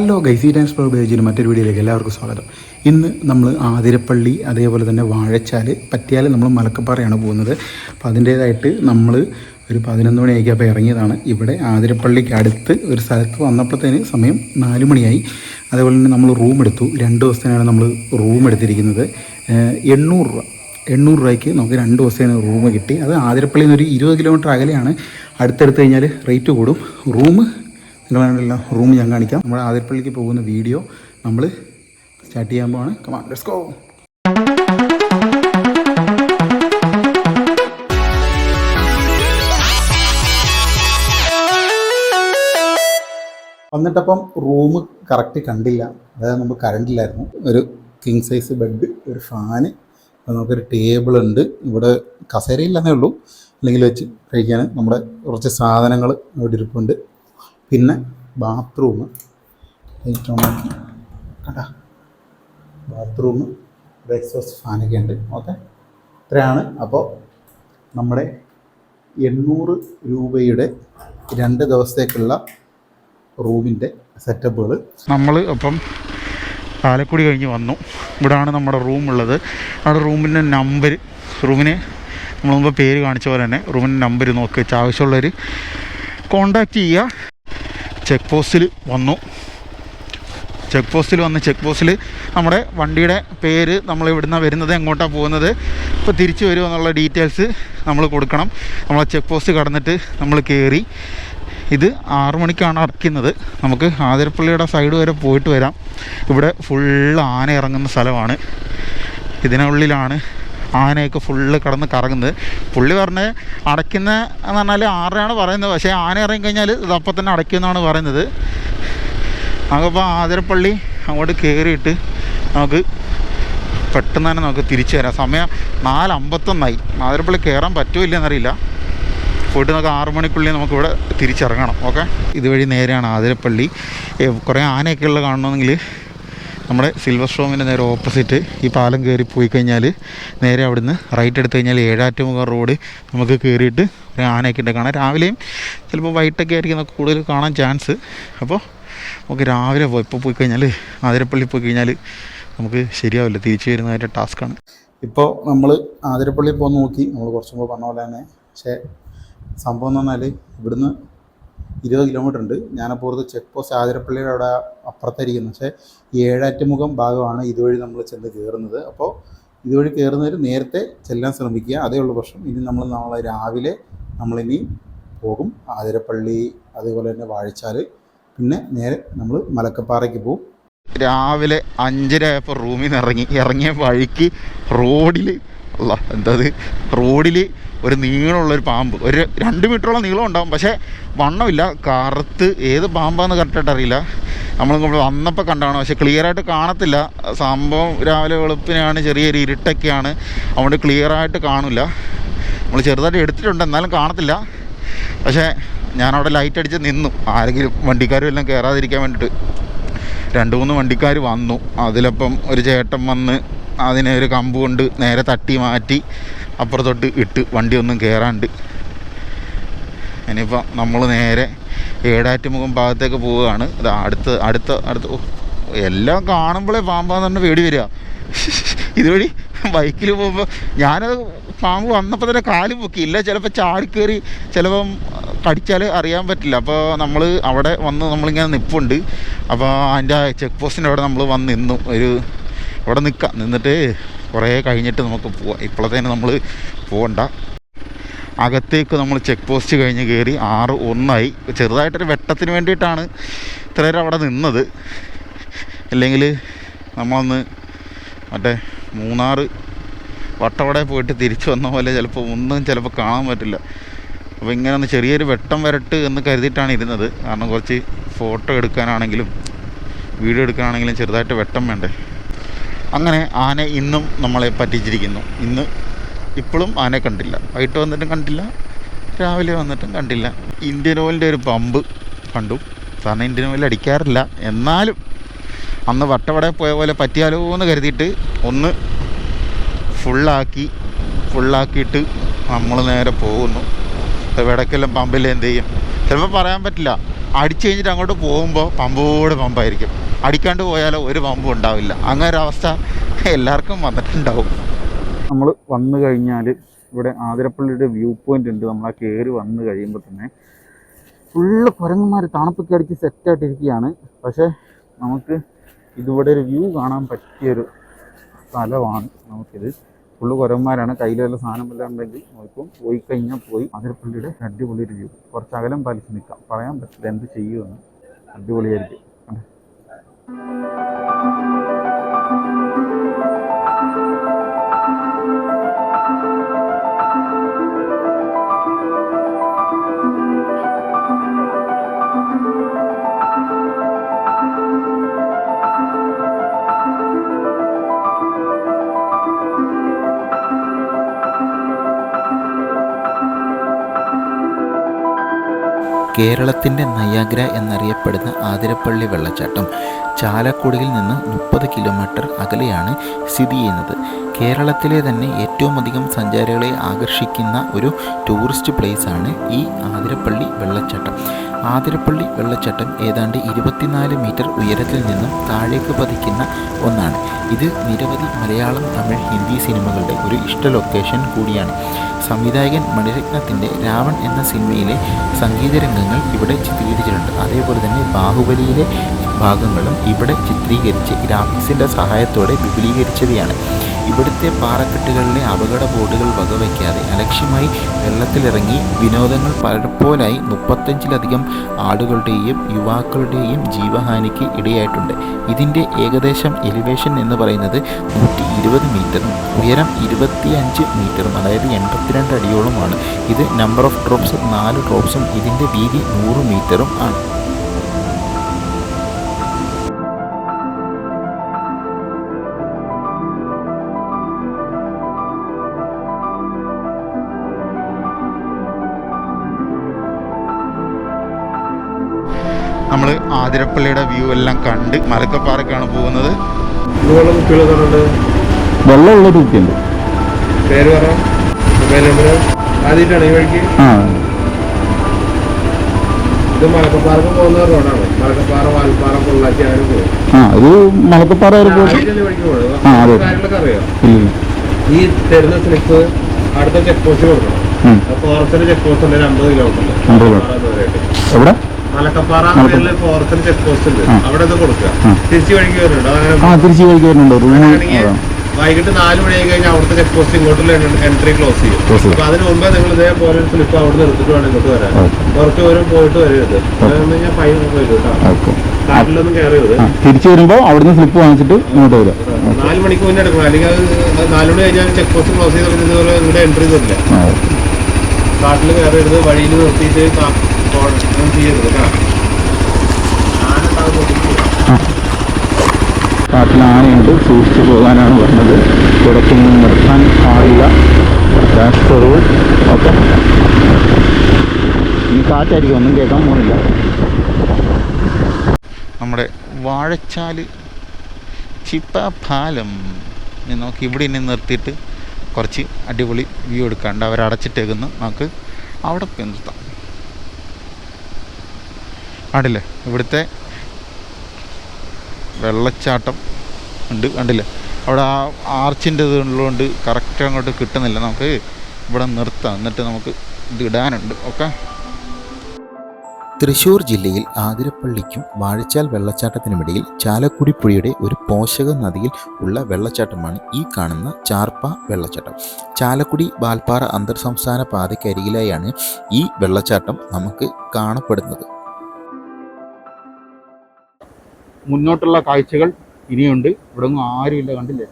Hello ഗൈസി times pro പേജിന് മറ്റൊരു വീഡിയോയിലേക്ക് എല്ലാവർക്കും സ്വാഗതം. ഇന്ന് നമ്മൾ ആതിരപ്പള്ളി അതേപോലെ തന്നെ വാഴച്ചാൽ പറ്റിയാൽ നമ്മൾ മലക്കപ്പാറയാണ് പോകുന്നത്. അപ്പോൾ അതിന്റേതായിട്ട് നമ്മൾ ഒരു പതിനൊന്ന് മണിയൊക്കെ അപ്പോൾ ഇറങ്ങിയതാണ്. ഇവിടെ ആതിരപ്പള്ളിക്ക് അടുത്ത് ഒരു സ്ഥലത്ത് വന്നപ്പോഴത്തേന് സമയം നാല് മണിയായി. അതേപോലെ തന്നെ നമ്മൾ റൂം എടുത്തു. രണ്ട് ദിവസത്തേനാണ് നമ്മൾ റൂം എടുത്തിരിക്കുന്നത്. എണ്ണൂറ് രൂപ. എണ്ണൂറ് രൂപയ്ക്ക് നമുക്ക് രണ്ട് ദിവസത്തേന് റൂം കിട്ടി. അത് ആതിരപ്പള്ളിയിൽ നിന്ന് ഒരു ഇരുപത് കിലോമീറ്റർ അകലെയാണ്. അടുത്തെടുത്ത് കഴിഞ്ഞാൽ റേറ്റ് കൂടും. റൂം നിങ്ങളാണല്ലോ റൂം ഞാൻ കാണിക്കാം. നമ്മൾ ആതിരപ്പള്ളിക്ക് പോകുന്ന വീഡിയോ നമ്മൾ സ്റ്റാർട്ട് ചെയ്യാൻ പോവാണ്. കമാ ലെറ്റ്സ് ഗോ വന്നിട്ടപ്പം റൂം കറക്റ്റ് കണ്ടില്ല. അതായത് നമുക്ക് കറണ്ടില്ലായിരുന്നു ഒരു കിങ് സൈസ് ബെഡ് ഒരു ഫാന് നമുക്കൊരു ടേബിൾ ഉണ്ട്. ഇവിടെ കസേരയില്ലെന്നേ ഉള്ളൂ. അല്ലെങ്കിൽ വെച്ച് കഴിക്കാൻ നമ്മുടെ കുറച്ച് സാധനങ്ങൾ ഇവിടെ ഇരിപ്പുണ്ട്. പിന്നെ ബാത്റൂം ലൈറ്റ് ഓണാക്കി കണ്ടാ? ബാത്റൂം ബ്രേക്ക്ഫാസ്റ്റ് ഫാനൊക്കെ ഉണ്ട്. ഓക്കെ ഇത്രയാണ്. അപ്പോൾ നമ്മുടെ എണ്ണൂറ് രൂപയുടെ രണ്ട് ദിവസത്തേക്കുള്ള റൂമിന്റെ സെറ്റപ്പുകൾ നമ്മൾ അപ്പം പാലക്കുടി കഴിഞ്ഞ് വന്നു. ഇവിടാണ് നമ്മുടെ റൂം ഉള്ളത്. അവിടെ റൂമിന്റെ നമ്പർ റൂമിന് നമ്മൾ മുമ്പ് പേര് കാണിച്ച പോലെ തന്നെ റൂമിന്റെ നമ്പർ നോക്കി. ആവശ്യമുള്ളവർ കോണ്ടാക്ട് ചെയ്യുക. ചെക്ക് പോസ്റ്റിൽ വന്നു. ചെക്ക് പോസ്റ്റിൽ വന്ന് ചെക്ക് പോസ്റ്റിൽ നമ്മുടെ വണ്ടിയുടെ പേര് നമ്മൾ ഇവിടുന്ന് വരുന്നത് എങ്ങോട്ടാണ് പോകുന്നത്? ഇപ്പോൾ തിരിച്ചു വരുമോ എന്നുള്ള ഡീറ്റെയിൽസ് നമ്മൾ കൊടുക്കണം. നമ്മൾ ചെക്ക് പോസ്റ്റ് കടന്നിട്ട് നമ്മൾ കയറി ഇത് ആറു മണിക്കാണ് അടയ്ക്കുന്നത്. നമുക്ക് ആതിരപ്പള്ളിയുടെ സൈഡ് വരെ പോയിട്ട് വരാം. ഇവിടെ ഫുള്ള് ആന ഇറങ്ങുന്ന സ്ഥലമാണ്. ഇതിനുള്ളിലാണ് ആനയൊക്കെ ഫുള്ള് കിടന്ന് കറങ്ങുന്നത്. പുള്ളി പറഞ്ഞ് അടയ്ക്കുന്ന എന്ന് പറഞ്ഞാൽ ആറരയാണ് പറയുന്നത്? പക്ഷേ ആന ഇറങ്ങിക്കഴിഞ്ഞാൽ ഇത് അപ്പം തന്നെ അടയ്ക്കുമെന്നാണ് പറയുന്നത്. നമുക്കിപ്പോൾ ആതിരപ്പള്ളി അങ്ങോട്ട് കയറിയിട്ട് നമുക്ക് പെട്ടെന്ന് തന്നെ നമുക്ക് തിരിച്ചു വരാം. സമയം നാലമ്പത്തൊന്നായി. ആതിരപ്പള്ളി കയറാൻ പറ്റുമോ ഇല്ലെന്നറിയില്ല പോയിട്ട് നമുക്ക് ആറു മണിക്കുള്ളിൽ നമുക്കിവിടെ തിരിച്ചിറങ്ങണം. ഓക്കെ? ഇതുവഴി നേരെയാണ് ആതിരപ്പള്ളി. കുറേ ആനയൊക്കെ ഉള്ള കാണണമെങ്കിൽ നമ്മുടെ സിൽവർ സ്റ്റോമിന്റെ നേരെ ഓപ്പോസിറ്റ് ഈ പാലം കയറി പോയി കഴിഞ്ഞാൽ നേരെ അവിടുന്ന് റൈറ്റ് എടുത്തു കഴിഞ്ഞാൽ ഏഴാറ്റുമുഖം റോഡ് നമുക്ക് കയറിയിട്ട് ഒരു ആനയൊക്കെ ഉണ്ട്. കാണാം. രാവിലെയും ചിലപ്പോൾ വൈകിട്ടൊക്കെ ആയിരിക്കും കൂടുതൽ കാണാൻ ചാൻസ് അപ്പോൾ നമുക്ക് രാവിലെ ഇപ്പോൾ പോയി കഴിഞ്ഞാൽ ആതിരപ്പള്ളി പോയി കഴിഞ്ഞാൽ നമുക്ക് ശരിയാവില്ല. തിരിച്ചു വരുന്നതിന്റെ ടാസ്ക്കാണ് ഇപ്പോൾ നമ്മൾ ആതിരപ്പള്ളി പോകാൻ നോക്കി. നമ്മൾ കുറച്ച് മുമ്പ് പറഞ്ഞ പോലെ തന്നെ. പക്ഷേ സംഭവം എന്ന് പറഞ്ഞാൽ ഇവിടുന്ന് ഇരുപത് കിലോമീറ്റർ ഉണ്ട്. ഞാനപ്പുറത്ത് ചെക്ക് പോസ്റ്റ് ആതിരപ്പള്ളിയുടെ അവിടെ അപ്പുറത്തായിരിക്കുന്നു. പക്ഷേ ഏഴാറ്റുമുഖം ഭാഗമാണ് ഇതുവഴി നമ്മൾ ചെന്ന് കയറുന്നത് അപ്പോൾ ഇതുവഴി കയറുന്നവർ നേരത്തെ ചെല്ലാൻ ശ്രമിക്കുക. അതേ ഉള്ളൂ പ്രശ്നം. ഇനി നമ്മൾ നാളെ രാവിലെ നമ്മളിനി പോകും. ആതിരപ്പള്ളി അതേപോലെ തന്നെ വാഴച്ചാൽ പിന്നെ നേരെ നമ്മൾ മലക്കപ്പാറയ്ക്ക് പോകും രാവിലെ അഞ്ചര ആയപ്പോൾ റൂമിൽ നിന്ന് ഇറങ്ങി ഇറങ്ങിയ വഴിക്ക് റോഡിൽ അല്ല എന്തത് റോഡിൽ ഒരു നീളമുള്ള ഒരു പാമ്പ്. ഒരു രണ്ട് മീറ്ററോളം നീളം ഉണ്ടാവും. പക്ഷേ വണ്ണമില്ല. കറുത്ത് ഏത് പാമ്പാന്ന് കറക്റ്റായിട്ട് അറിയില്ല. നമ്മൾ വന്നപ്പോൾ കണ്ടാണ്. പക്ഷേ ക്ലിയറായിട്ട് കാണത്തില്ല. സംഭവം രാവിലെ വെളുപ്പിനാണ് ചെറിയൊരു ഇരുട്ടൊക്കെയാണ്. അതുകൊണ്ട് ക്ലിയറായിട്ട് കാണില്ല. നമ്മൾ ചെറുതായിട്ട് എടുത്തിട്ടുണ്ട്. എന്നാലും കാണത്തില്ല. പക്ഷേ ഞാനവിടെ ലൈറ്റ് അടിച്ച് നിന്നു. ആരെങ്കിലും വണ്ടിക്കാരും എല്ലാം കയറാതിരിക്കാൻ വേണ്ടിയിട്ട് രണ്ട് മൂന്ന് വണ്ടിക്കാർ വന്നു. അതിലപ്പം ഒരു ചേട്ടൻ വന്ന് അതിനെ ഒരു കമ്പ് കൊണ്ട് നേരെ തട്ടി മാറ്റി അപ്പുറത്തോട്ട് ഇട്ട് വണ്ടി ഒന്നും കയറാണ്ട് ഇനിയിപ്പോൾ നമ്മൾ നേരെ ഏടാറ്റുമുഖം ഭാഗത്തേക്ക് പോവുകയാണ്. ഇത് അടുത്ത് അടുത്ത അടുത്ത എല്ലാം കാണുമ്പോഴേ പാമ്പാന്ന് പറഞ്ഞ് പേടി വരിക. ഇതുവഴി ബൈക്കിൽ പോകുമ്പോൾ ഞാനത് പാമ്പ് വന്നപ്പോൾ തന്നെ കാൽ പൊക്കിയില്ല ചിലപ്പോൾ ചാടിക്കയറി ചിലപ്പം കടിച്ചാൽ അറിയാൻ പറ്റില്ല. അപ്പോൾ നമ്മൾ അവിടെ വന്ന് നമ്മളിങ്ങനെ നിൽപ്പുണ്ട് അപ്പോൾ അതിന്റെ ചെക്ക് പോസ്റ്റിന്റെ അവിടെ നമ്മൾ വന്ന് നിന്നു. ഒരു അവിടെ നിൽക്കാം. നിന്നിട്ട് കുറേ കഴിഞ്ഞിട്ട് നമുക്ക് പോവാം. ഇപ്പോഴത്തേന് നമ്മൾ പോകണ്ട അകത്തേക്ക് നമ്മൾ ചെക്ക് പോസ്റ്റ് കഴിഞ്ഞ് കയറി ആറ് ഒന്നായി. ചെറുതായിട്ടൊരു വെട്ടത്തിന് വേണ്ടിയിട്ടാണ് ഇത്ര നേരം അവിടെ നിന്നത്. അല്ലെങ്കിൽ നമ്മളൊന്ന് മറ്റേ മൂന്നാറ് വട്ടവടെ പോയിട്ട് തിരിച്ചു വന്ന പോലെ ചിലപ്പോൾ ഒന്നും ചിലപ്പോൾ കാണാൻ പറ്റില്ല. അപ്പോൾ ഇങ്ങനെ ഒന്ന് ചെറിയൊരു വെട്ടം വരട്ട് എന്ന് കരുതിയിട്ടാണ് ഇരുന്നത്. കാരണം കുറച്ച് ഫോട്ടോ എടുക്കാനാണെങ്കിലും വീഡിയോ എടുക്കാനാണെങ്കിലും ചെറുതായിട്ട് വെട്ടം വേണ്ടേ? അങ്ങനെ ആന ഇന്നും നമ്മളെ പറ്റിച്ചിരിക്കുന്നു. ഇന്ന് ഇപ്പോഴും ആനയെ കണ്ടില്ല. വൈകിട്ട് വന്നിട്ടും കണ്ടില്ല രാവിലെ വന്നിട്ടും കണ്ടില്ല. ഇന്ത്യൻ ഓയിലിന്റെ ഒരു പമ്പ് കണ്ടു. കാരണം ഇന്ത്യൻ ഓയിൽ അടിക്കാറില്ല. എന്നാലും അന്ന് വട്ടവട പോയ പോലെ പറ്റിയാലോ എന്ന് കരുതിയിട്ട് ഒന്ന് ഫുള്ളാക്കി ഫുള്ളാക്കിയിട്ട് നമ്മൾ നേരെ പോകുന്നു. ഇടയ്ക്കെല്ലാം പമ്പിൽ എന്ത് ചെയ്യും? ചിലപ്പോൾ പറയാൻ പറ്റില്ല. അടിച്ചു കഴിഞ്ഞിട്ട് അങ്ങോട്ട് പോകുമ്പോൾ പമ്പോട് പമ്പായിരിക്കും. അടിക്കാണ്ട് പോയാലോ ഒരു പമ്പും ഉണ്ടാവില്ല. അങ്ങനെ ഒരു അവസ്ഥ എല്ലാവർക്കും വന്നിട്ടുണ്ടാവും. നമ്മൾ വന്നു കഴിഞ്ഞാൽ ഇവിടെ ആതിരപ്പള്ളിയുടെ വ്യൂ പോയിന്റ് ഉണ്ട്. നമ്മൾ ആ കയറി വന്നു കഴിയുമ്പോൾ തന്നെ ഫുള്ള് കുരങ്ങന്മാർ തണുപ്പൊക്കെ അടിച്ച് സെറ്റായിട്ടിരിക്കുകയാണ് പക്ഷേ നമുക്ക് ഇതിവിടെ ഒരു വ്യൂ കാണാൻ പറ്റിയൊരു സ്ഥലമാണ് നമുക്കിത്. ഫുള്ള് കുരന്മാരാണ് കയ്യിൽ വല്ല സാധനം വല്ലതും ഉണ്ടെങ്കിൽ നോക്കും പോയി കഴിഞ്ഞാൽ പോയി. അതിരപ്പള്ളിയുടെ അടിപൊളി ഒരു വ്യൂ. കുറച്ച് അകലം പാലിച്ച് നിൽക്കാം. പറയാൻ പറ്റില്ല എന്ത് ചെയ്യുമെന്ന്. അടിപൊളിയായിരിക്കും? കേരളത്തിന്റെ നയാഗ്ര എന്നറിയപ്പെടുന്ന ആതിരപ്പള്ളി വെള്ളച്ചാട്ടം. ചാലക്കുടിയിൽ നിന്ന് മുപ്പത് കിലോമീറ്റർ അകലെയാണ് സ്ഥിതി ചെയ്യുന്നത്. കേരളത്തിലെ തന്നെ ഏറ്റവും അധികം സഞ്ചാരികളെ ആകർഷിക്കുന്ന ഒരു ടൂറിസ്റ്റ് പ്ലേസാണ് ഈ ആതിരപ്പള്ളി വെള്ളച്ചാട്ടം. ആതിരപ്പള്ളി വെള്ളച്ചാട്ടം ഏതാണ്ട് ഇരുപത്തിനാല് മീറ്റർ ഉയരത്തിൽ നിന്നും താഴേക്ക് പതിക്കുന്ന ഒന്നാണ്. ഇത് നിരവധി മലയാളം തമിഴ് ഹിന്ദി സിനിമകളുടെ ഒരു ഇഷ്ട ലൊക്കേഷൻ കൂടിയാണ്. സംവിധായകൻ മണിരത്നത്തിന്റെ രാവൺ എന്ന സിനിമയിലെ സംഗീത രംഗങ്ങൾ ഇവിടെ ചിത്രീകരിച്ചിട്ടുണ്ട്. അതേപോലെ തന്നെ ബാഹുബലിയിലെ ഭാഗങ്ങളും ഇവിടെ ചിത്രീകരിച്ച് ഗ്രാഫിക്സിന്റെ സഹായത്തോടെ വിപുലീകരിച്ചവയാണ്. ഇവിടുത്തെ പാറക്കെട്ടുകളിലെ അപകട ബോർഡുകൾ വകവയ്ക്കാതെ അലക്ഷ്യമായി വെള്ളത്തിലിറങ്ങി വിനോദങ്ങൾ പലപ്പോലായി മുപ്പത്തഞ്ചിലധികം ആളുകളുടെയും യുവാക്കളുടെയും ജീവഹാനിക്ക് ഇടയായിട്ടുണ്ട്. ഇതിന്റെ ഏകദേശം എലിവേഷൻ എന്ന് പറയുന്നത് നൂറ്റി ഇരുപത് മീറ്ററും ഉയരം ഇരുപത്തിയഞ്ച് മീറ്ററും അതായത് എൺപത്തിരണ്ട് അടിയോളമാണ്. ഇത് നമ്പർ ഓഫ് ഡ്രോപ്സ് നാല് ഡ്രോപ്സും ഇതിന്റെ വീതി നൂറ് മീറ്ററും ആണ്. നമ്മൾ ആതിരപ്പള്ളിയുടെ വ്യൂ എല്ലാം കണ്ട് മലക്കപ്പാറക്കാണ് പോകുന്നത്. വെള്ളമുള്ള തൂക്കിയുണ്ട് പേര് പറ. Mobile number. ആദ്യമായിട്ടാണ് ഈ വഴിക്ക്? ആ. ഇത് മലക്കപ്പാറക്ക് പോകുന്ന റോഡാണ്. മലക്കപ്പാറ വാൽപ്പാറ പൊള്ളാച്ചി അങ്ങനെ പോകും. ആ ഇത് മലക്കപ്പാറ ആദ്യമായിട്ടല്ലേ ഈ വഴിക്ക് ആ, അതെ. പോകുന്നത് കാര്യങ്ങളൊക്കെ അറിയാം. ഈ തരുന്ന സ്ലിപ്പ് അടുത്ത ചെക്ക് പോസ്റ്റ് കൊടുക്കണം. ഫോറസ്റ്റിന്റെ ചെക്ക് പോസ്റ്റ് ഉണ്ട് ഒരു അമ്പത് കിലോമീറ്റർ അമ്പത് എവിടെ? മലക്കപ്പാറ പേരിൽ ചെക്ക് പോസ്റ്റ് ഉണ്ട്. ആ. തിരിച്ചു വഴിക്ക് വരുന്നുണ്ട്. വൈകിട്ട് നാല് മണി ആയി കഴിഞ്ഞാൽ അവിടുത്തെ ചെക്ക് പോസ്റ്റ് ഇങ്ങോട്ടുള്ള എൻട്രി ക്ലോസ് ചെയ്യും. അപ്പൊ അതിന് മുമ്പേ നിങ്ങൾ ഇതേപോലെ ഒരു സ്ലിപ്പ് അവിടെ നിന്ന് എടുത്തിട്ട് വേണം ഇങ്ങോട്ട് വരാൻ. പുറത്ത് വരും പോയിട്ട് വരരുത്. കഴിഞ്ഞാൽ ഫൈൻ വരും കേട്ടോ. കാട്ടിലൊന്നും കയറരുത് തിരിച്ചു വരുമ്പോൾ അവിടുന്ന് സ്ലിപ്പ് വാങ്ങിച്ചിട്ട് ഇങ്ങോട്ട് വരാം. നാല് മണിക്ക് മുന്നേ എടുക്കണം. അല്ലെങ്കിൽ അത് നാല് മണി കഴിഞ്ഞാൽ ചെക്ക് പോസ്റ്റ് ക്ലോസ് ചെയ്ത് ഇതുപോലെ ഇവിടെ എൻട്രി തരില്ല. കാട്ടിൽ കയറരുത് വഴിയിൽ നിർത്തിയിട്ട് കാട്ടിൽ ആനയുണ്ട്. സൂക്ഷിച്ചു പോകാനാണ് പറഞ്ഞത്. തുടക്കൊന്നും നിർത്താൻ പാടില്ല. രാഷ്ട്രവും ഓക്കെ. ഈ കാറ്റായിരിക്കും. ഒന്നും കേൾക്കാൻ പോകുന്നില്ല. നമ്മുടെ വാഴച്ചാൽ ചിപ്പ പാലം ഇനി നമുക്ക് ഇവിടെ ഇനി നിർത്തിയിട്ട് കുറച്ച് അടിപൊളി വ്യൂ എടുക്കാണ്ട് അവർ അടച്ചിട്ടേക്കുന്നു നമുക്ക് അവിടെ പിന്തുത്താം നിർത്താം. കണ്ടില്ലേ? ഇവിടുത്തെ വെള്ളച്ചാട്ടം ഉണ്ട് കണ്ടില്ലേ? അവിടെ ആ ആർച്ചിന്റെ ഇത് ഉള്ളതുകൊണ്ട് കറക്റ്റ് അങ്ങോട്ട് കിട്ടുന്നില്ല. നമുക്ക് ഇവിടെ നിർത്താം. എന്നിട്ട് നമുക്ക് ഇത് ഇടാനുണ്ട്. ഓക്കെ? തൃശൂർ ജില്ലയിൽ ആതിരപ്പള്ളിക്കും വാഴച്ചാൽ വെള്ളച്ചാട്ടത്തിനുമിടയിൽ ചാലക്കുടി പുഴയുടെ ഒരു പോഷക നദിയിൽ ഉള്ള വെള്ളച്ചാട്ടമാണ് ഈ കാണുന്ന ചാർപ്പ വെള്ളച്ചാട്ടം. ചാലക്കുടി വാൽപ്പാറ അന്തർ സംസ്ഥാന പാതയ്ക്കരികിലായാണ് ഈ വെള്ളച്ചാട്ടം നമുക്ക് കാണപ്പെടുന്നത്. മുന്നോട്ടുള്ള കാഴ്ചകൾ ഇനിയുണ്ട്. ഇവിടെ ഒന്നും ആരുമില്ല കണ്ടില്ലേ?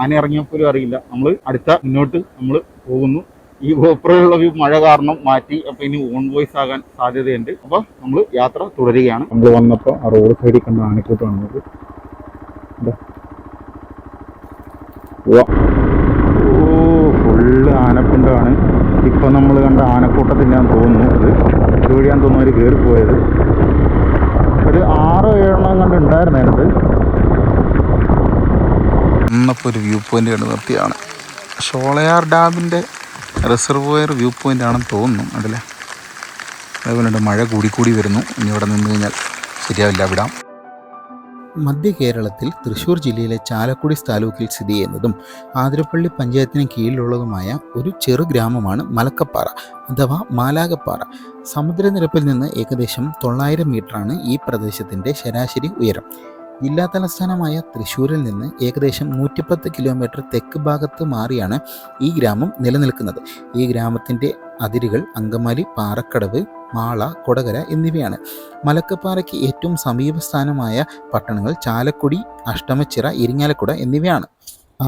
ആന ഇറങ്ങിയപ്പോലും അറിയില്ല. നമ്മൾ അടുത്ത മുന്നോട്ട് നമ്മൾ പോകുന്നു. ഈ ഗോപ്രയുള്ള വ്യൂ മഴ കാരണം മാറ്റി അപ്പൊ ഇനി ഓൺ വോയിസ് ആകാൻ സാധ്യതയുണ്ട്. അപ്പൊ നമ്മൾ യാത്ര തുടരുകയാണ്. നമ്മൾ വന്നപ്പോൾ ആ റോഡ് സൈഡിൽ കണ്ട ആനക്കൂട്ട്. ഉവ്വ. ഓ ഫുള്ള് ആനക്കൂട്ടാണ് ഇപ്പൊ നമ്മൾ കണ്ട ആനക്കൂട്ടത്തിന്റെ തോന്നുന്നു അത്. ഇതുവഴിയാന്ന് തോന്നുന്നു അവർ കയറി പോയത് ഒരു ആറോ ഏഴെണ്ണം കണ്ട് ഉണ്ടായിരുന്നു അതിനകത്ത്. ഇന്നിപ്പോൾ ഒരു വ്യൂ പോയിന്റ് കണ്ട് നിർത്തിയാണ് ഷോളയാർ ഡാമിന്റെ റിസർവോയർ വ്യൂ പോയിന്റ് ആണെന്ന് തോന്നുന്നു അതിലെ. അതേപോലെ മഴ മഴ കൂടിക്കൂടി വരുന്നു. ഇനി ഇവിടെ നിന്ന് കഴിഞ്ഞാൽ ശരിയാവില്ല വിടാം. മധ്യ കേരളത്തിൽ തൃശ്ശൂർ ജില്ലയിലെ ചാലക്കുടി താലൂക്കിൽ സ്ഥിതി ചെയ്യുന്നതും ആതിരപ്പള്ളി പഞ്ചായത്തിന് കീഴിലുള്ളതുമായ ഒരു ചെറു ഗ്രാമമാണ് മലക്കപ്പാറ അഥവാ മാലാകപ്പാറ. സമുദ്രനിരപ്പിൽ നിന്ന് ഏകദേശം തൊള്ളായിരം മീറ്ററാണ് ഈ പ്രദേശത്തിന്റെ ശരാശരി ഉയരം. ജില്ലാ തലസ്ഥാനമായ തൃശ്ശൂരിൽ നിന്ന് ഏകദേശം നൂറ്റിപ്പത്ത് കിലോമീറ്റർ തെക്ക് ഭാഗത്ത് മാറിയാണ് ഈ ഗ്രാമം നിലനിൽക്കുന്നത്. ഈ ഗ്രാമത്തിന്റെ അതിരുകൾ അങ്കമാലി പാറക്കടവ് മാള കൊടകര എന്നിവയാണ്. മലക്കപ്പാറയ്ക്ക് ഏറ്റവും സമീപസ്ഥാനമായ പട്ടണങ്ങൾ ചാലക്കുടി അഷ്ടമച്ചിറ ഇരിങ്ങാലക്കുട എന്നിവയാണ്.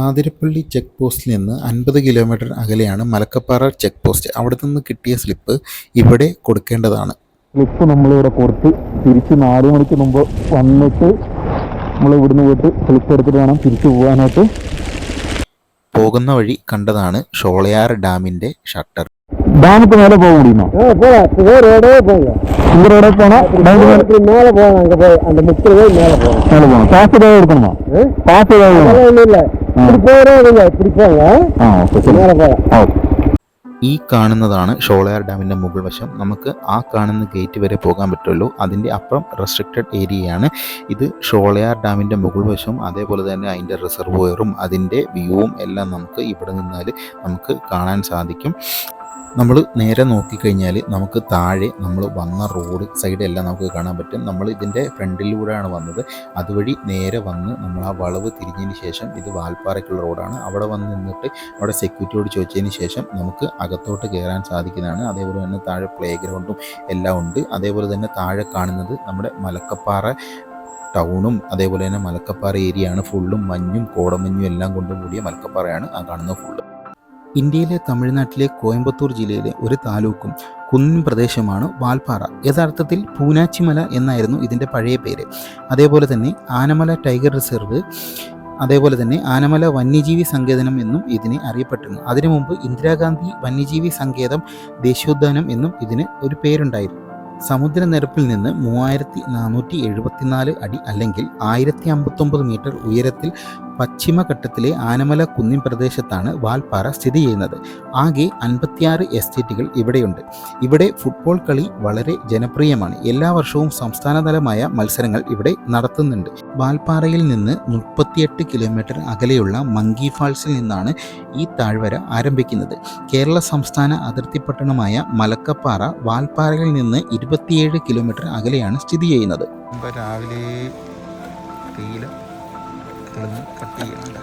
ആതിരപ്പള്ളി ചെക്ക് പോസ്റ്റിൽ നിന്ന് അൻപത് കിലോമീറ്റർ അകലെയാണ് മലക്കപ്പാറ ചെക്ക് പോസ്റ്റ്. അവിടെ നിന്ന് കിട്ടിയ സ്ലിപ്പ് ഇവിടെ കൊടുക്കേണ്ടതാണ്. സ്ലിപ്പ് നമ്മളിവിടെ കൊടുത്ത് തിരിച്ച് നാല് മണിക്ക് മുമ്പ് വന്നിട്ട് നമ്മൾ ഇവിടുന്ന് പോയിട്ട് സ്ലിപ്പ് എടുത്തിട്ട് വേണം തിരിച്ചു പോകാനായിട്ട്. പോകുന്ന വഴി കണ്ടതാണ് ഷോളയാർ ഡാമിന്റെ ഷട്ടർ. ഡാമിക്ക് മേലെ പോകാൻ முடியுமா ரோடே போங்க இந்த ரோடே போனா டேமுக்கு மேல இப்படி மேல போகணும் அங்க போய் அந்த முக்கிய போய் மேல போகணும் மேல போகணும் பாஸ் ஏதாவது எடுக்கணுமா பாஸ் ஏதாவது வேணுமா? அதெல்லாம் ஒண்ணும் இல்ல இப்படி போறோம் நீங்க இப்படி போங்க ആ ഓക്കെ ശരി மேல போகலாம் ആ ഈ കാണുന്നതാണ് ഷോളയാർ ഡാമിൻ്റെ മുകൾ വശം നമുക്ക് ആ കാണുന്ന ഗേറ്റ് വരെ പോകാൻ പറ്റുള്ളൂ അതിൻ്റെ അപ്പുറം റെസ്ട്രിക്റ്റഡ് ഏരിയയാണ് ഇത് ഷോളയാർ ഡാമിൻ്റെ മുകൾ വശം അതേപോലെ തന്നെ അതിൻ്റെ റിസർവോയറും അതിൻ്റെ വ്യൂവും എല്ലാം നമുക്ക് ഇവിടെ നിന്നാൽ നമുക്ക് കാണാൻ സാധിക്കും നമ്മൾ നേരെ നോക്കിക്കഴിഞ്ഞാൽ നമുക്ക് താഴെ നമ്മൾ വന്ന റോഡ് സൈഡെല്ലാം നമുക്ക് കാണാൻ പറ്റും. നമ്മൾ ഇതിന്റെ ഫ്രണ്ടിലൂടെയാണ് വന്നത്. അതുവഴി നേരെ വന്ന് നമ്മൾ ആ വളവ് തിരിഞ്ഞതിന് ശേഷം ഇത് വാൽപ്പാറയ്ക്കുള്ള റോഡാണ്. അവിടെ വന്ന് നിന്നിട്ട് അവിടെ സെക്യൂരിറ്റിയോട് ചോദിച്ചതിന് ശേഷം നമുക്ക് അകത്തോട്ട് കയറാൻ സാധിക്കുന്നതാണ്. അതേപോലെ തന്നെ താഴെ പ്ലേ ഗ്രൗണ്ടും എല്ലാം ഉണ്ട്. അതേപോലെ തന്നെ താഴെ കാണുന്നത് നമ്മുടെ മലക്കപ്പാറ ടൗണും അതേപോലെ തന്നെ മലക്കപ്പാറ ഏരിയയാണ് ഫുള്ളും മഞ്ഞും കോടമഞ്ഞും എല്ലാം കൊണ്ടും കൂടിയ മലക്കപ്പാറയാണ്. ആ കാണുന്നത് ഫുള്ള് ഇന്ത്യയിലെ തമിഴ്നാട്ടിലെ കോയമ്പത്തൂർ ജില്ലയിലെ ഒരു താലൂക്കും കുന്നിൻ പ്രദേശമാണ് വാൽപ്പാറ. യഥാർത്ഥത്തിൽ പൂനാച്ചിമല എന്നായിരുന്നു ഇതിന്റെ പഴയ പേര്. അതേപോലെ തന്നെ ആനമല ടൈഗർ റിസർവ് അതേപോലെ തന്നെ ആനമല വന്യജീവി സങ്കേതനം എന്നും ഇതിനെ അറിയപ്പെട്ടിരുന്നു. അതിനു മുമ്പ് ഇന്ദിരാഗാന്ധി വന്യജീവി സങ്കേതം ദേശീയോദ്യാനം എന്നും ഇതിന് ഒരു പേരുണ്ടായിരുന്നു. സമുദ്രനിരപ്പിൽ നിന്ന് മൂവായിരത്തി നാനൂറ്റി എഴുപത്തിനാല് അടി അല്ലെങ്കിൽ ആയിരത്തി അമ്പത്തൊമ്പത് മീറ്റർ ഉയരത്തിൽ പശ്ചിമഘട്ടത്തിലെ ആനമല കുന്നിൻ പ്രദേശത്താണ് വാൽപ്പാറ സ്ഥിതി ചെയ്യുന്നത്. ആകെ അൻപത്തിയാറ് എസ്റ്റേറ്റുകൾ ഇവിടെയുണ്ട്. ഇവിടെ ഫുട്ബോൾ കളി വളരെ ജനപ്രിയമാണ്. എല്ലാ വർഷവും സംസ്ഥാനതലമായ മത്സരങ്ങൾ ഇവിടെ നടത്തുന്നുണ്ട്. വാൽപ്പാറയിൽ നിന്ന് മുപ്പത്തിയെട്ട് കിലോമീറ്റർ അകലെയുള്ള മങ്കി ഫാൾസിൽ നിന്നാണ് ഈ താഴ്വര ആരംഭിക്കുന്നത്. കേരള സംസ്ഥാന അതിർത്തി പട്ടണമായ മലക്കപ്പാറ വാൽപ്പാറയിൽ നിന്ന് ഇരുപത്തിയേഴ് കിലോമീറ്റർ അകലെയാണ് സ്ഥിതി ചെയ്യുന്നത്. രാവിലെ കിളന്ന് കട്ട് ചെയ്യുന്നുണ്ട്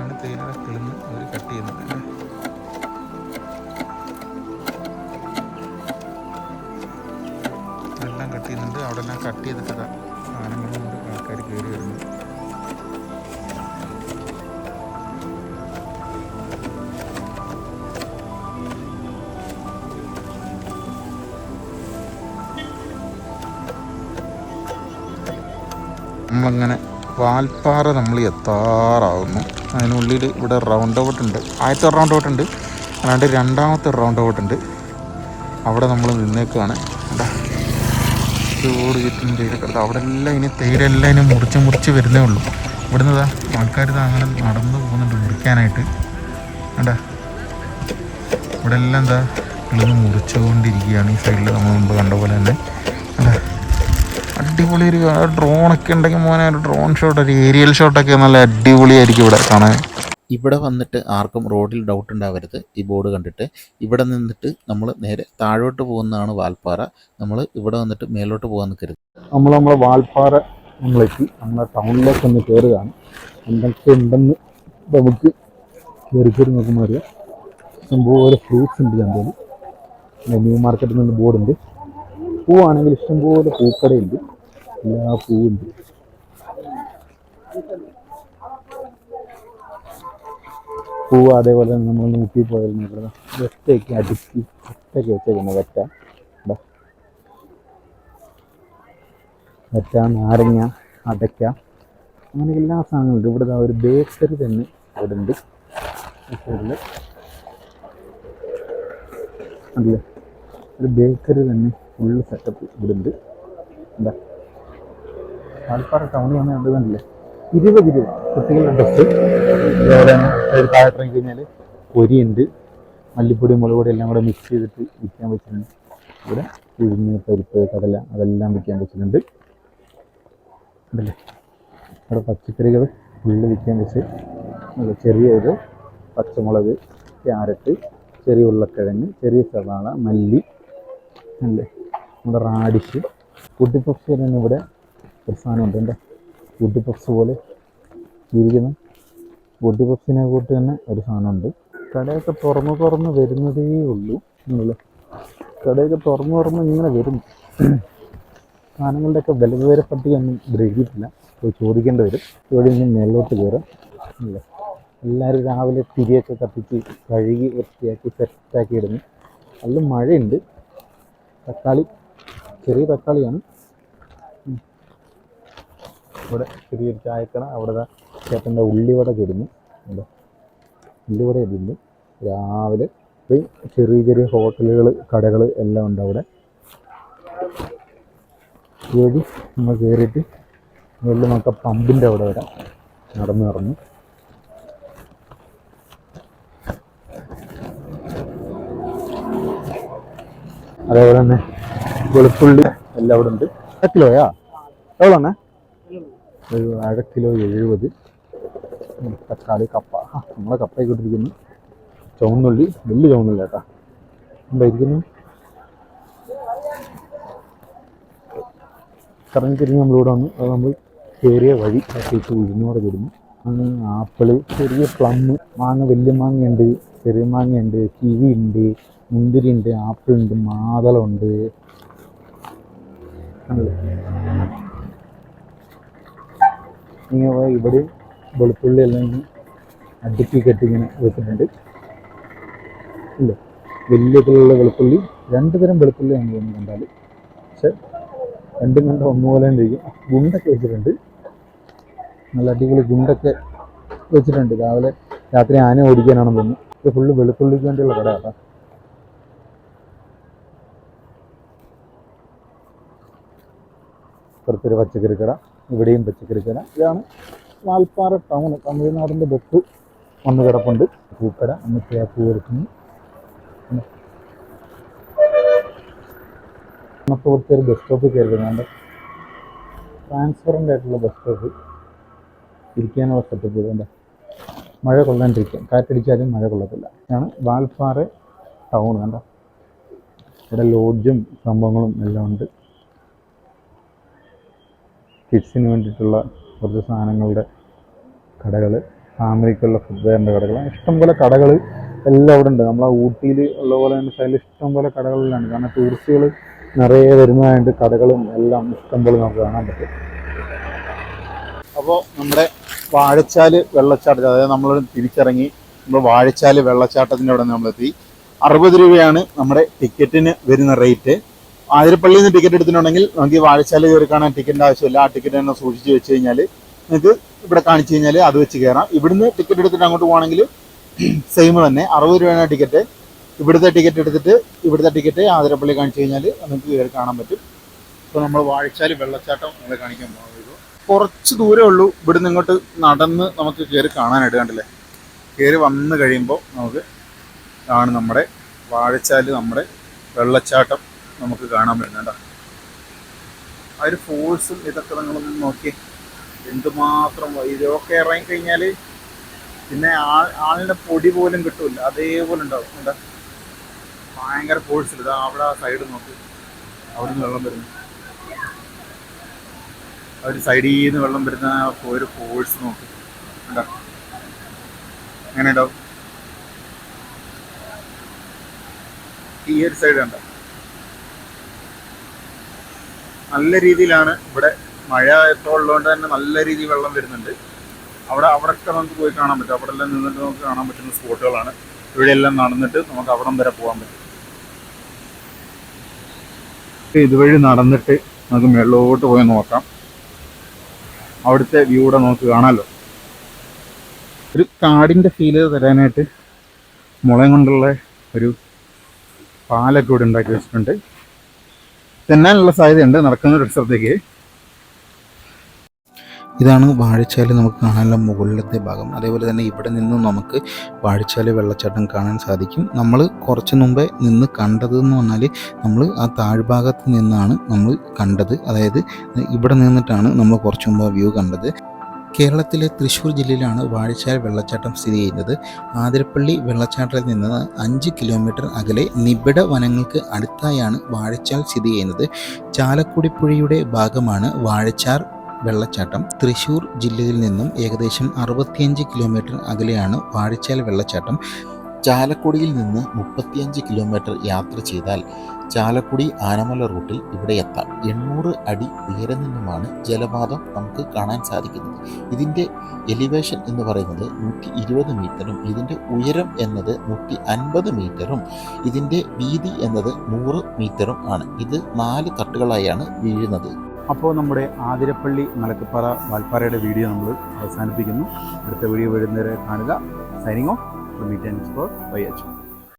ആണ് തേയില കിളന്ന് അവർ കട്ട് ചെയ്യുന്നുണ്ട്? എല്ലാം കട്ട് ചെയ്യുന്നുണ്ട്. അവിടെ എല്ലാം കട്ട് ചെയ്തിട്ട് നമ്മളങ്ങനെ വാൽപ്പാറ നമ്മൾ എത്താറാവുന്നു. അതിനുള്ളിൽ ഇവിടെ റൗണ്ട് ഔട്ട് ഉണ്ട്. ആദ്യത്തെ റൗണ്ട് ഔട്ട് ഉണ്ട്. അല്ലാണ്ട് രണ്ടാമത്തെ റൗണ്ട് ഔട്ട് ഉണ്ട്. അവിടെ നമ്മൾ നിന്നേക്കാണ്. കണ്ടാ? ചൂട് ചുറ്റും തേയിലക്കടത്ത് അവിടെ എല്ലാം ഇനി തേയിലെല്ലാം ഇനി മുറിച്ച് മുറിച്ച് വരുന്നേ ഉള്ളൂ. ഇവിടുന്ന് ഇതാ ആൾക്കാർ ഇതാ അങ്ങനെ നടന്നു പോകുന്നുണ്ട് മുറിക്കാനായിട്ട്. കണ്ടാ? ഇവിടെ എല്ലാം എന്താ ഇളന്ന് മുറിച്ചുകൊണ്ടിരിക്കുകയാണ് ഈ സൈഡിൽ നമ്മൾ മുമ്പ് കണ്ട പോലെ തന്നെ. അടിപൊളി ഒരു ഡ്രോണൊക്കെ ഉണ്ടെങ്കിൽ മോനെ ഒരു ഡ്രോൺ ഷോട്ട് ഒരു ഏരിയൽ ഷോട്ടൊക്കെ നല്ല അടിപൊളിയായിരിക്കും ഇവിടെ കാണാൻ. ഇവിടെ വന്നിട്ട് ആർക്കും റോഡിൽ ഡൗട്ട് ഉണ്ടാവരുത്. ഈ ബോർഡ് കണ്ടിട്ട് ഇവിടെ നിന്നിട്ട് നമ്മൾ നേരെ താഴോട്ട് പോകുന്നതാണ് വാൽപ്പാറ. നമ്മൾ ഇവിടെ വന്നിട്ട് മേലോട്ട് പോകാൻ നിൽക്കരുത് നമ്മൾ നമ്മളെ വാൽപ്പാറ നമ്മളെത്തി നമ്മളെ ടൗണിലേക്ക് ഒന്ന് കയറുകയാണ് എന്തൊക്കെ ഉണ്ടെന്ന് നമുക്ക് കയറി കയറി നോക്കുമ്പോൾ അറിയാം. ഇഷ്ടംപോലെ ഫ്രൂട്ട്സ് ഉണ്ട് ചന്തയിൽ ന്യൂ മാർക്കറ്റിൽ നിന്ന് ബോർഡുണ്ട് പൂവാണെങ്കിൽ ഇഷ്ടംപോലെ പൂക്കടയുണ്ട്. എല്ലാ പൂവുണ്ട് പൂവ് അതേപോലെ നമ്മൾ നോക്കി പോയാലും വെറ്റയൊക്കെ അടുക്കി വെറ്റയൊക്കെ വെച്ചേക്കുന്നത് വെറ്റ. വെറ്റ നാരങ്ങ അടയ്ക്ക. അങ്ങനെ എല്ലാ സാധനങ്ങളും ഇവിടെ ഒരു ബേക്കറി തന്നെ അവിടെ ഉണ്ട്. അല്ലേ? ഒരു ബേക്കറി തന്നെ ഫുള്ള് സെറ്റപ്പ് ഇവിടെ ഉണ്ട്. എന്താ പാൽപ്പാറ ടൗണിൽ ഉണ്ട് കണ്ടതല്ലേ ഇരുപത് രൂപ. കുട്ടികളുടെ ഡ്രസ്സ് അതുപോലെ തന്നെ ഒരു താഴെ ഇറങ്ങി കഴിഞ്ഞാൽ പൊരിയുണ്ട്. മല്ലിപ്പൊടി മുളക് പൊടി എല്ലാം കൂടെ മിക്സ് ചെയ്തിട്ട് വിൽക്കാൻ വെച്ചിട്ടുണ്ട്. ഇവിടെ ഉഴുന്ന് പരിപ്പ് കടല അതെല്ലാം വിൽക്കാൻ വെച്ചിട്ടുണ്ട്. ഉണ്ടല്ലേ ഇവിടെ പച്ചക്കറികൾ ഫുള്ള് വിൽക്കാൻ വെച്ച് ചെറിയ ഇത് പച്ചമുളക് ക്യാരറ്റ് ചെറിയ ഉരുളക്കിഴങ്ങ് ചെറിയ സവാള മല്ലി. അല്ലേ നമ്മുടെ റാഡിഷ് പഫ്സ് തന്നെ ഇവിടെ ഒരു സാധനമുണ്ട് എന്റെ ഫുഡ് പഫ്സ് പോലെ ഇരിക്കുന്ന. ഫുഡ് പഫ്സിനെ കൂട്ട് തന്നെ ഒരു സാധനമുണ്ട് കടയൊക്കെ തുറന്ന് തുറന്ന് വരുന്നതേ ഉള്ളൂ. എന്നുള്ളത് കടയൊക്കെ തുറന്ന് തുറന്ന് ഇങ്ങനെ വരും സാധനങ്ങളുടെയൊക്കെ വില വിവര പട്ടിക ഒന്നും ഗ്രഹിച്ചിട്ടില്ല. പോയി ചോദിക്കേണ്ടി വരും. ഇവിടെ നിന്ന് മേലോട്ട് കയറാം. എല്ലാവരും രാവിലെ തിരിയൊക്കെ കത്തിച്ച് കഴുകി വൃത്തിയാക്കി സെറ്റാക്കി ഇടുന്നു. നല്ല മഴയുണ്ട്. തക്കാളി ചെറിയ തക്കാളിയാണ്. ഇവിടെ ചെറിയൊരു ചായക്കട അവിടെ ദാ ചേട്ടന്റെ ഉള്ളിവട ചുരുന്നു അല്ലേ ഉള്ളിവട ഇടുന്നു രാവിലെ ചെറിയ ചെറിയ ഹോട്ടലുകൾ കടകൾ എല്ലാം ഉണ്ട് അവിടെ. ഏഴി നമ്മൾ കയറിയിട്ട് വെള്ളി നമുക്ക് പമ്പിന്റെ അവിടെ വരാം. നടന്നു നടന്നു. അതേപോലെ തന്നെ വെളുത്തുള്ളി എല്ലാം അവിടെ ഉണ്ട്. എത്തിലോയാ എവിടെ എവ്വളാണ് ഒരു അര കിലോ എഴുപത്. തക്കാളി കപ്പ. നമ്മളെ കപ്പയൊക്കെ ഇട്ടിരിക്കുന്നു ചുവന്നുള്ളി വലിയ ചുവന്നുള്ളി കേട്ടാ എന്താ ഇരിക്കുന്നു? കറങ്ങി തിരിഞ്ഞ് നമ്മളിവിടെ വന്നു. അത് നമ്മൾ കയറിയ വഴി പ്രത്യേകിച്ച് ഉഴുന്നോടെ വരുന്നു ആപ്പിൾ ചെറിയ പ്ലം മാങ്ങ വലിയ മാങ്ങയുണ്ട് ചെറിയ മാങ്ങയുണ്ട് കിവി ഉണ്ട് മുന്തിരി ഉണ്ട് ആപ്പിൾ ഉണ്ട് മാതളുണ്ട് കണ്ടില്ലേ? ഇങ്ങനെ ഇവിടെ വെളുത്തുള്ളി എല്ലാം ഇങ്ങനെ അടുക്കി കെട്ടി ഇങ്ങനെ വെച്ചിട്ടുണ്ട്. ഇല്ലേ? വലിയ ഇതിലുള്ള വെളുത്തുള്ളി രണ്ട് തരം വെളുത്തുള്ളി ആണ് തോന്നുന്നു കണ്ടാൽ പക്ഷെ രണ്ടും കണ്ട ഒന്നുപോലെ പോലെ ഇരിക്കും. ഗുണ്ടൊക്കെ വെച്ചിട്ടുണ്ട്. നല്ല അടിപൊളി ഗുണ്ടൊക്കെ വെച്ചിട്ടുണ്ട്. രാവിലെ രാത്രി ആന ഓടിക്കാനാണെന്ന് തോന്നുന്നു. ഇത് ഫുള്ള് വെളുത്തുള്ളിക്ക് വേണ്ടിയുള്ള കട കേട്ടോ. പുറത്തൊരു പച്ചക്കറി കട. ഇവിടെയും പച്ചക്കറി കട ഇതാണ് വാൽപ്പാറ ടൗൺ തമിഴ്നാടിന്റെ ബസ് വന്ന് കിടപ്പുണ്ട്. പൂക്കട. അന്നത്തെ ആ പൂ എടുക്കുന്നു നമുക്ക് ഇവിടുത്തെ ഒരു ബസ് സ്റ്റോപ്പിൽ കയറുന്നുണ്ട് ട്രാൻസ്പെറന്റ് ആയിട്ടുള്ള ബസ് സ്റ്റോപ്പ് ഇരിക്കാനുള്ള സെറ്റപ്പ് ഇതുണ്ട് മഴ കൊള്ളാണ്ടിരിക്കാം കാറ്റടിച്ചാലും മഴ കൊള്ളത്തില്ല. ഇതാണ് വാൽപ്പാറ ടൗൺ കണ്ട? ഇവിടെ ലോഡ്ജും സംഭവങ്ങളും എല്ലാം ഉണ്ട്. കിഡ്സിന് വേണ്ടിയിട്ടുള്ള കുറച്ച് സാധനങ്ങളുടെ കടകൾ ഫാമിലിക്കുള്ള ഫുഡ്വെയറിന്റെ കടകൾ ഇഷ്ടംപോലെ കടകൾ എല്ലാം അവിടെ ഉണ്ട്. നമ്മളെ ഊട്ടിയിൽ ഉള്ള പോലെ തന്നെ സൈഡിൽ ഇഷ്ടംപോലെ കടകളിലാണ്. കാരണം ടൂറിസ്റ്റുകൾ നിറയെ വരുന്നതായിട്ട് കടകളും എല്ലാം ഇഷ്ടംപോലെ നമുക്ക് കാണാൻ പറ്റും. അപ്പോൾ നമ്മുടെ വാഴച്ചാൽ വെള്ളച്ചാട്ടം അതായത് നമ്മൾ തിരിച്ചിറങ്ങി നമ്മൾ വാഴച്ചാൽ വെള്ളച്ചാട്ടത്തിന്റെ അവിടെ നമ്മളെത്തി. അറുപത് രൂപയാണ് നമ്മുടെ ടിക്കറ്റിന് വരുന്ന റേറ്റ്. ആതിരപ്പള്ളിയിൽ നിന്ന് ടിക്കറ്റ് എടുത്തിട്ടുണ്ടെങ്കിൽ നമുക്ക് ഈ വാഴശാല കയറി കാണാൻ ടിക്കറ്റിന്റെ ആവശ്യമില്ല. ആ ടിക്കറ്റ് തന്നെ സൂക്ഷിച്ച് വെച്ച് കഴിഞ്ഞാൽ നിങ്ങൾക്ക് ഇവിടെ കാണിച്ചു കഴിഞ്ഞാൽ അത് വെച്ച് കയറാം. ഇവിടുന്ന് ടിക്കറ്റ് എടുത്തിട്ട് അങ്ങോട്ട് പോകണമെങ്കിൽ സെയിം തന്നെ. അറുപത് രൂപയാണ് ടിക്കറ്റ് ഇവിടുത്തെ ടിക്കറ്റ് എടുത്തിട്ട് ഇവിടുത്തെ ടിക്കറ്റ് ആതിരപ്പള്ളി കാണിച്ചു കഴിഞ്ഞാൽ നമുക്ക് കയറി കാണാൻ പറ്റും. ഇപ്പോൾ നമ്മൾ വാഴച്ചാൽ വെള്ളച്ചാട്ടം നിങ്ങളെ കാണിക്കാൻ പോകുന്നത് കുറച്ച് ദൂരമേ ഉള്ളൂ. ഇവിടുന്ന് ഇങ്ങോട്ട് നടന്ന് നമുക്ക് കയറി കാണാനായിട്ട് കണ്ടില്ലേ? കയറി വന്ന് കഴിയുമ്പോൾ നമുക്ക് ആണ് നമ്മുടെ വാഴച്ചാൽ നമ്മുടെ വെള്ളച്ചാട്ടം. നമുക്ക് കാണാൻ പറ്റുന്നുണ്ട് ആ ഒരു ഫോഴ്സും ഇതൊക്കെ നിങ്ങളൊന്ന് നോക്കി. എന്തുമാത്രം ഇതൊക്കെ ഇറങ്ങിക്കഴിഞ്ഞാൽ പിന്നെ ആൾ ആളിന്റെ പൊടി പോലും കിട്ടില്ല അതേപോലെ ഉണ്ടാവും. എന്താ ഭയങ്കര ഫോഴ്സ് ഇതാ അവിടെ ആ സൈഡ് നോക്ക്. അവിടെ നിന്ന് വെള്ളം വരുന്നു. ആ ഒരു സൈഡിൽ നിന്ന് വെള്ളം വരുന്ന ഒരു ഫോഴ്സ് നോക്ക്. കണ്ടോ? അങ്ങനെ ഉണ്ടാവും? ഈ ഒരു സൈഡ് കണ്ടോ? നല്ല രീതിയിലാണ് ഇവിടെ മഴ ഇപ്പോൾ ഉള്ളതുകൊണ്ട് തന്നെ നല്ല രീതിയിൽ വെള്ളം വരുന്നുണ്ട്. അവിടെ അവിടെയൊക്കെ നമുക്ക് പോയി കാണാൻ പറ്റും. അവിടെ എല്ലാം നിന്നിട്ട് നമുക്ക് കാണാൻ പറ്റുന്ന സ്പോട്ടുകളാണ്. ഇവിടെ എല്ലാം നടന്നിട്ട് നമുക്ക് അവിടം വരെ പോകാൻ പറ്റും. ഇതുവഴി നടന്നിട്ട് നമുക്ക് മേളോട്ട് പോയി നോക്കാം. അവിടുത്തെ വ്യൂടെ നമുക്ക് കാണാമല്ലോ ഒരു കാടിന്റെ ഫീൽ തരാനായിട്ട് മുളയും കൊണ്ടുള്ള ഒരു പാലൊക്കെ ഇവിടെ ഉണ്ടാക്കി വെച്ചിട്ടുണ്ട്. തെന്നാനുള്ള സാധ്യതയുണ്ട് നടക്കുന്ന ഒരു സ്ഥലത്തേക്ക് ഇതാണ് വാഴച്ചാൽ നമുക്ക് കാണാനുള്ള മുകളിലത്തെ ഭാഗം. അതേപോലെ തന്നെ ഇവിടെ നിന്നും നമുക്ക് വാഴച്ചാൽ വെള്ളച്ചാട്ടം കാണാൻ സാധിക്കും. നമ്മൾ കുറച്ച് മുമ്പേ നിന്ന് കണ്ടത് എന്ന് പറഞ്ഞാൽ നമ്മൾ ആ താഴ്ഭാഗത്ത് നിന്നാണ് നമ്മൾ കണ്ടത്. അതായത് ഇവിടെ നിന്നിട്ടാണ് നമ്മൾ കുറച്ച് മുമ്പ് വ്യൂ കണ്ടത്. കേരളത്തിലെ തൃശ്ശൂർ ജില്ലയിലാണ് വാഴച്ചാൽ വെള്ളച്ചാട്ടം സ്ഥിതി ചെയ്യുന്നത്. ആതിരപ്പള്ളി വെള്ളച്ചാട്ടത്തിൽ നിന്ന് അഞ്ച് കിലോമീറ്റർ അകലെ നിബിഡ വനങ്ങൾക്ക് അടുത്തായാണ് വാഴച്ചാൽ സ്ഥിതി ചെയ്യുന്നത്. ചാലക്കുടി പുഴയുടെ ഭാഗമാണ് വാഴച്ചാർ വെള്ളച്ചാട്ടം. തൃശ്ശൂർ ജില്ലയിൽ നിന്നും ഏകദേശം അറുപത്തിയഞ്ച് കിലോമീറ്റർ അകലെയാണ് വാഴച്ചാൽ വെള്ളച്ചാട്ടം. ചാലക്കുടിയിൽ നിന്ന് മുപ്പത്തിയഞ്ച് കിലോമീറ്റർ യാത്ര ചെയ്താൽ ചാലക്കുടി ആനമല റൂട്ടിൽ ഇവിടെ എത്താം. എണ്ണൂറ് അടി ഉയരം നിന്നുമാണ് ജലപാതം നമുക്ക് കാണാൻ സാധിക്കുന്നത്. ഇതിന്റെ എലിവേഷൻ എന്ന് പറയുന്നത് നൂറ്റി ഇരുപത് മീറ്ററും ഇതിന്റെ ഉയരം എന്നത് നൂറ്റി അൻപത് മീറ്ററും ഇതിന്റെ വീതി എന്നത് നൂറ് മീറ്ററും ആണ്. ഇത് നാല് തട്ടുകളായാണ് വീഴുന്നത്. അപ്പോൾ നമ്മുടെ ആതിരപ്പള്ളി മലക്കപ്പാറ വാൽപ്പാറയുടെ വീഡിയോ നമ്മൾ അവസാനിപ്പിക്കുന്നു. അടുത്ത വീഡിയോ വരുന്നവരെ കാണുക. Signing off meet and explore Y H